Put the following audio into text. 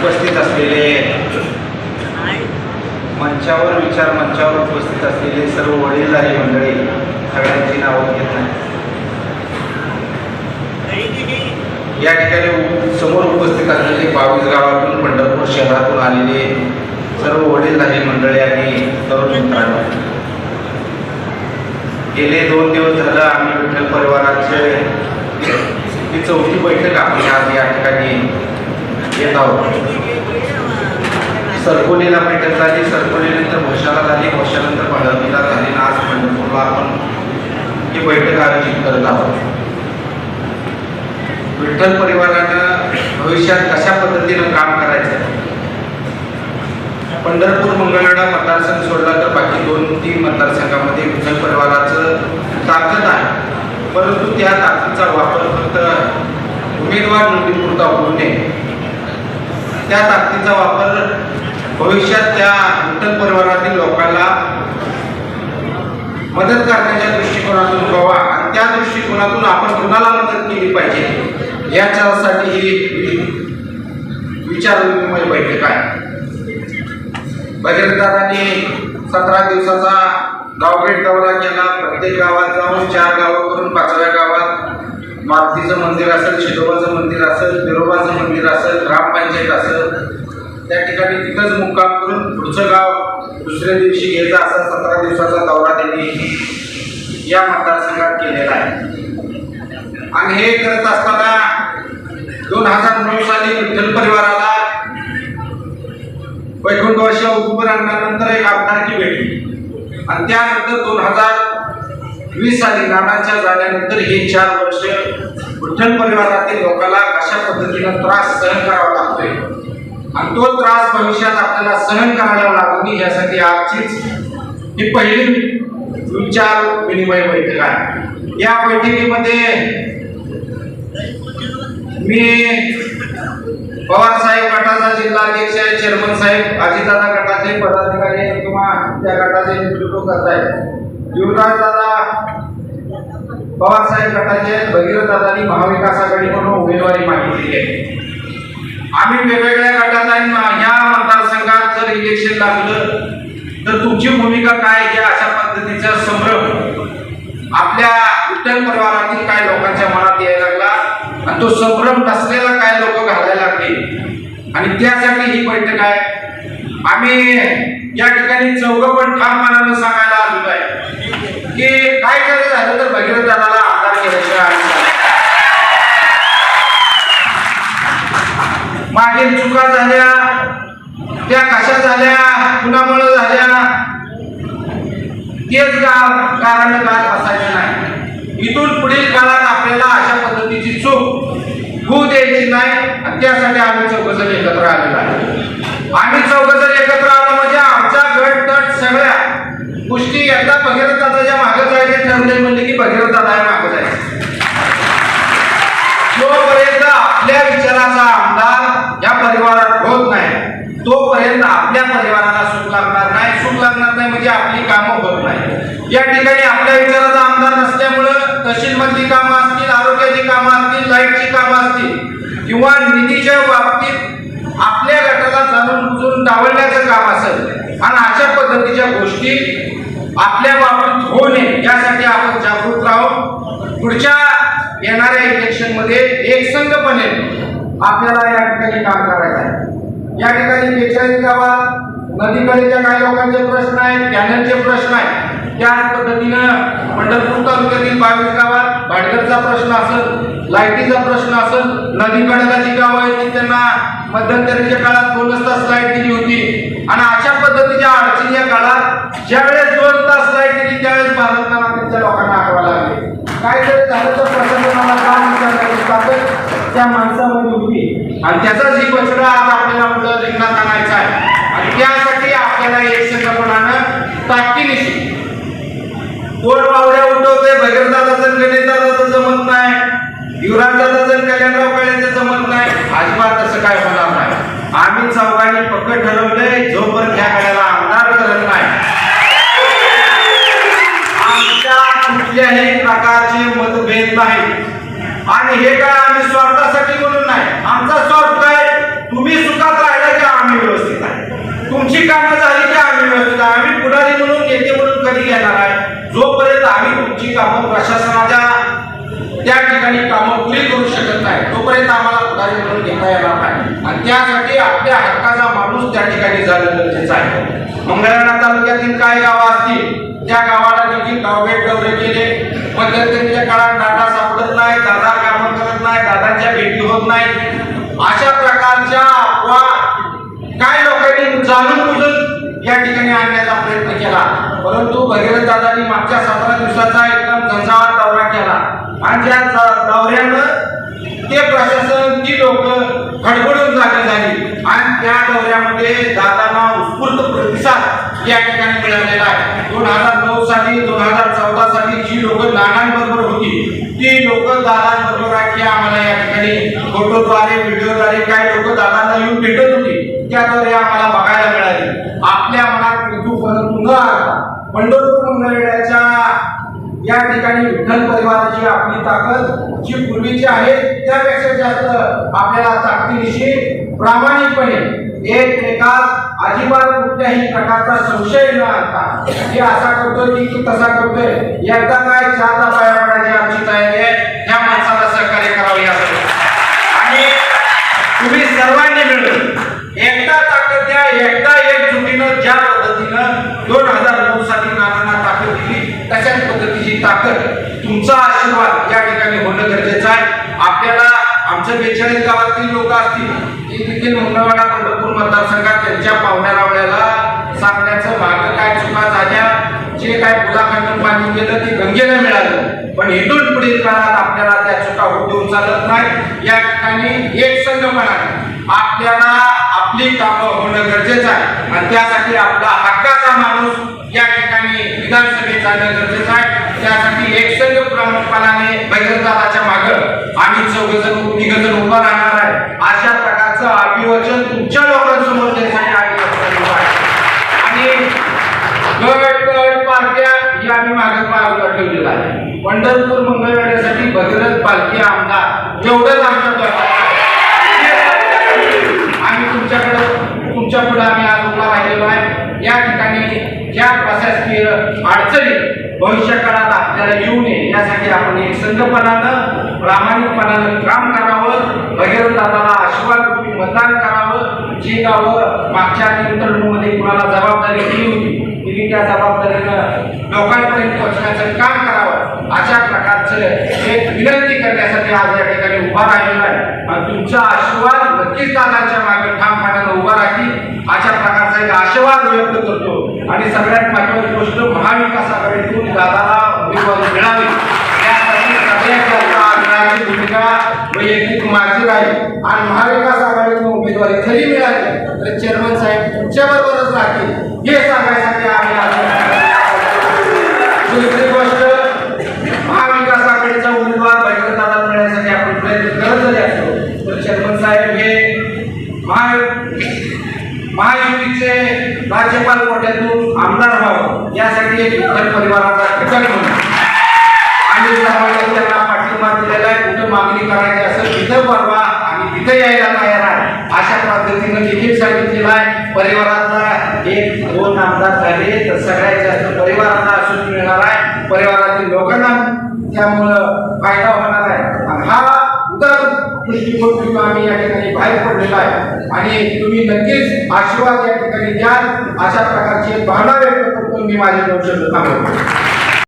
उपस्थित असलेले मंचावर विचार मंचावर उपस्थित असलेले सर्व वडीलधारी मंडळी सगळ्यांची नावं घेत नाही या ठिकाणी समोर उपस्थित असलेले बावीस गावातून पंढरपूर शहरातून आलेले सर्व वडीलधारी मंडळी आणि तरुण मित्रांनो. गेले दोन दिवस झालं आम्ही विठ्ठल परिवाराचे ही चौथी बैठक आपण आज या ठिकाणी येत आहोत. सरकोलीला बैठक झाली सरकोलीनंतर घोषाला झाली. घोषानंतर पंढरपूरला झाली. आज पंढरपूरला आपण ही बैठक आयोजित करत आहोत. विठ्ठल परिवारानं भविष्यात कशा पद्धतीनं काम करायचं? पंढरपूर मंगळवेढा मतदारसंघ सोडला तर बाकी दोन तीन मतदारसंघामध्ये विठ्ठल परिवाराचं ताकद आहे. परंतु त्या ताकदीचा वापर फक्त उमेदवार निवडीपुरता होऊ नये. त्या ताकदीचा वापर भविष्यात त्या विठ्ठल परिवारातील लोकांना मदत करण्याच्या दृष्टिकोनातून व्हावा आणि त्या दृष्टिकोनातून आपण कुणाला मदत केली पाहिजे? याच्यासाठी ही विचार विनिमय बैठक आहे. भगीरथदादांनी सतरा दिवसाचा गावभेट दौरा केला. प्रत्येक गावात जाऊन चार गावं करून पाचव्या गावात मारुतीचं मंदिर असेल शिरोबाचं मंदिर असेल बिरोबाचं मंदिर असेल ग्रामपंचायत असेल त्या ठिकाणी तिथंच मुक्काम करून पुढचं गाव दुसऱ्या दिवशी घ्यायचा असा सतरा दिवसाचा दौरा त्यांनी या मतदारसंघात केलेला आहे. आणि हे करत असताना दोन हजार नऊ साली विठ्ठल परिवाराला वैकुंठवर्ष आणल्यानंतर एक आमदारकी भेटली. आणि त्यानंतर दोन हजार वीस साली नानाच्या झाल्यानंतर हे चार वर्ष विठ्ठल परिवारातील लोकांना कशा पद्धतीनं त्रास सहन करावा लागतोय? आणि तो त्रास भविष्यात आपल्याला सहन करायला लागू नये यासाठी आजचीच ही पहिली विचार विनिमय बैठक आहे. या बैठकीमध्ये मी पवार साहेब गटाचा जिल्हाध्यक्ष आहे चेअरमन साहेब अजितदादा गटाचे पदाधिकारी आहेत किंवा त्या गटाचे नेतृत्व करत आहेत. युवराज दादा पवार साहेब गटाचे आहेत भगीरथ दादानी महाविकास आघाडीकडून उमेदवारी मागितली आहे. आम्ही वेगवेगळ्या गटात आहे ह्या मतदारसंघात जर इलेक्शन लागलं तर तुमची भूमिका काय या अशा पद्धतीचा संभ्रम? आपल्या विठ्ठल परिवारातील काय लोकांच्या मनात यायला लागला आणि तो संभ्रम नसलेला काय लोक घालायला लागले. आणि त्यासाठी ही बैठक आहे. आम्ही या ठिकाणी चौघं पण ठामपणानं सांगायला आलेलो आहे की काय करायला झालं तर भगीरथ दादाला मागील चुका झाल्या त्या कशा झाल्या कुणामुळे झाल्या? तेच का कारण गात नाही. इथून पुढील काळात आपल्याला अशा पद्धतीची चूक होऊ द्यायची नाही आणि त्यासाठी आम्ही चौघजण एकत्र आलेलो आहे आम्ही चौघजण एकत्र आलो म्हणजे आमचा गट तट सगळ्या गोष्टी एकदा भगीरथ दादाच्या मागं जायचे ठरले म्हणजे की भगीरथ दादा मागं जायचं जोपर्यंत आपल्या विचाराचा आमदार या परिवारात होत नाही तोपर्यंत आपल्या परिवाराला सुख लागणार नाही सुख लागणार नाही म्हणजे आपली कामं होत नाही. या ठिकाणी आपल्या विचाराचा आमदार नसल्यामुळं तहसीलमधली कामं असतील आरोग्याची कामं असतील लाईटची कामं असतील किंवा निधीच्या बाबतीत आपल्या गटाला जाणून बुजून डावलण्याचं काम असेल आणि अशा पद्धतीच्या गोष्टी आपल्या बाबतीत होऊ नये यासाठी आपण जागरूक राहू. पुढच्या येणाऱ्या इलेक्शनमध्ये एकसंघपणे आपल्याला या ठिकाणी काम करायचं आहे. या ठिकाणी बेचाळीस गावात नदीकडेच्या काही लोकांचे प्रश्न आहेत कॅनलचे प्रश्न आहेत. त्याच पद्धतीनं पंढरपूर तालुक्यातील बावीस गावात भाडगरचा प्रश्न असेल लाईटीचा प्रश्न असेल नदीकडेला जी गावं आहेत त्यांना मध्यंतरीच्या काळात दोनच तास लाइट दिली होती. आणि अशा पद्धतीच्या अडचणी या काळात ज्यावेळेस दोन तास लाइट दिली त्यावेळेस भारतनामा त्यांच्या लोकांना आठवा लागले. काय जर झालं तर प्रशासनाला काय विचार ताकद त्या माणसामध्ये होती. आणि त्याचाच ही बछडा आज आपल्याला पुढं रिंगणात आणायचा आहे आणि त्यासाठी आपल्याला एक संकल्पनानं ताकदीनिशी कोण वावड्या उठवते भगीरदादाचं गणितदादाचं जमत नाही युवराजदादाचं कल्याणराव काळेचं जमत नाही अजिबात तसं काय होणार नाही. आम्ही चौघांनी पक्क ठरवलंय जोपर्यंत ह्या गड्याला आमदार करत नाही. आमच्या कुठल्याही प्रकारचे मतभेद नाही. आणि हे काय आम्ही स्वार्थासाठी म्हणून नाही आमचा स्वार्थ काय? तुम्ही सुखात राहिला तुमची कामं झाली की आम्ही व्यवस्थित आहे. आम्ही पुढारी नेते म्हणून कधी घेणार आहे? जोपर्यंत आम्ही तुमची कामं प्रशासनाच्या त्या ठिकाणी कामं पुरी करू शकत नाही तोपर्यंत आम्हाला पुढारी म्हणून घेता येणार नाही. आणि त्यासाठी आपल्या हक्काचा माणूस त्या ठिकाणी जाणं गरजेचं आहे. मंगळवेढा तालुक्यातील काय गावं असतील त्या गावाला देखील गावभेट दौरे केले. मध्यंतरीच्या काळात दादा सापडत नाही दादा कामं करत नाही दादांच्या भेटी होत नाही. अशा प्रकारच्या अफवा काय लोकांनी जाणून बुजून या ठिकाणी आणण्याचा केला. परंतु भगीरथ दादांनी मागच्या सतरा दिवसाचा एकदम झंझावात दौरा केला. आणि त्या दौऱ्यानं ते प्रशासन ती लोक खडबडून जागे झाली. आणि त्या दौऱ्यामध्ये दादांना उत्स्फूर्त प्रतिसाद या ठिकाणी मिळालेला आहे. दोन हजार नऊ साली दोन हजार चौदा साली जी लोक नानांबरोबर होती ती लोक दादांबरोबर आहे की आम्हाला या ठिकाणी फोटोद्वारे व्हिडिओद्वारे काही लोक दादांना येऊन भेटत होती. त्याद्वारे आम्हाला बघायला मिळाली. आपल्या मनात पुन्हा पंढरपूर मंगळवेड्याच्या या ठिकाणी विठ्ठल परिवाराची आपली ताकद जी पूर्वीची आहे त्यापेक्षा जास्त आपल्याला ताकदीनिशी प्रामाणिकपणे एक एकात अजिबात कुठल्याही प्रकारचा संशय न आणता की असा करतोय की तसा करतोय. एकदा काय चारदा पाया पडायची आमची तयारी आहे त्या माणसाला सहकार्य करावं यासाठी. आणि तुम्ही सर्वांनी मिळून एकदा ताकद द्या एकदा एकजुटीनं ज्या पद्धतीनं दोन हजार नऊ साली नानांना ताकद दिली तशाच पद्धतीची ताकद तुमचा आशीर्वाद या ठिकाणी होणं गरजेचं आहे. आपल्याला आमच्या बेचाळीस गावातील लोक असतील ते देखील मंगळवाडा पंढरपूर मतदारसंघात त्यांच्या पाहुण्या रावण्याला सांगण्याचं मागं काय चुका झाल्या जे काय पुलाखंडून पाणी गेलं ते गंगेला मिळालं. पण इथून पुढील काळात आपल्याला त्या चुका होऊ चालत नाही. या ठिकाणी एक संघपणाने आपल्याला आपली कामं होणं गरजेचं आहे. आणि त्यासाठी आपला हक्काचा माणूस या ठिकाणी विधानसभेत जाणं गरजेचं आहे. त्यासाठी एकसंघ प्रमुखपणाने भगीरथदादाच्या मागं आम्ही चौघजण तिघजण उभा राहणार आहे. अशा प्रकारचं अभिवचन तुमच्या लोकांसमोर देण्यासाठी आम्ही आहे. आणि गट गट पार्ट्या आम्ही मागे बाजूला आहे. पंढरपूर मंगळवेढ्यासाठी भगीरथ पालखी आमदार एवढंच आमच्या आम्ही तुमच्याकडे तुमच्यापुढे आम्ही आज उभा राहिलेलो आहे. या ठिकाणी ज्या प्रशासकीय अडचणी भविष्य काळात आपल्याला येऊ नये. यासाठी आपण एक संघपणानं प्रामाणिकपणानं काम करावं भगीरथ दादाला आशीर्वाद रूपी मतदान करावं जे गावं मागच्या नियंत्रणमध्ये कुणाला जबाबदारी दिली होती तिने त्या जबाबदारीनं लोकांपर्यंत पोहोचण्याचं काम करावं. अशा प्रकारचं एक विनंती करण्यासाठी आज या ठिकाणी उभा राहिलेला आहे. आणि तुमचा आशीर्वाद नक्कीच दादांच्या मागे ठामपणानं उभा राहील. अशा प्रकारचा एक आशीर्वाद व्यक्त करतो. आणि सगळ्यात महत्वाची गोष्ट महाविकास आघाडीतून दादाला उमेदवारी मिळावी. यासाठी सगळ्यात भूमिका वैयक्तिक माझी राहील आणि महाविकास आघाडीतून उमेदवारी खरी मिळाली तर चेअरमन साहेब तुमच्या बरोबरच राहतील. हे सांगायसाठी आम्ही आज दुसरी गोष्ट महाविकास आघाडीचा उमेदवार भगीरथदादा मिळण्यासाठी आपण प्रयत्न करत जरी असतो तर चेअरमन साहेब हे महा महायुतीचे राज्यपाल कोट्यातून आमदार व्हावं यासाठी एक विठ्ठल परिवाराचा घटक म्हणून. आणि सर्वांनी त्यांना पाठिंबा दिलेला आहे कुठं मागणी करायची असेल तिथं परवा आणि तिथं यायला तयार आहे. अशा पद्धतीनं देखील सांगितलेलं आहे परिवारातला एक दोन आमदार झाले तर सगळ्यात जास्त परिवाराला असून मिळणार आहे. परिवारातील लोकांना त्यामुळं फायदा निवडणूक आम्ही या ठिकाणी बाहेर पडलेला आहे. आणि तुम्ही नक्कीच आशीर्वाद या ठिकाणी द्याल. अशा प्रकारची भावना व्यक्त करतो मी माझे दोन शब्द थांबवतो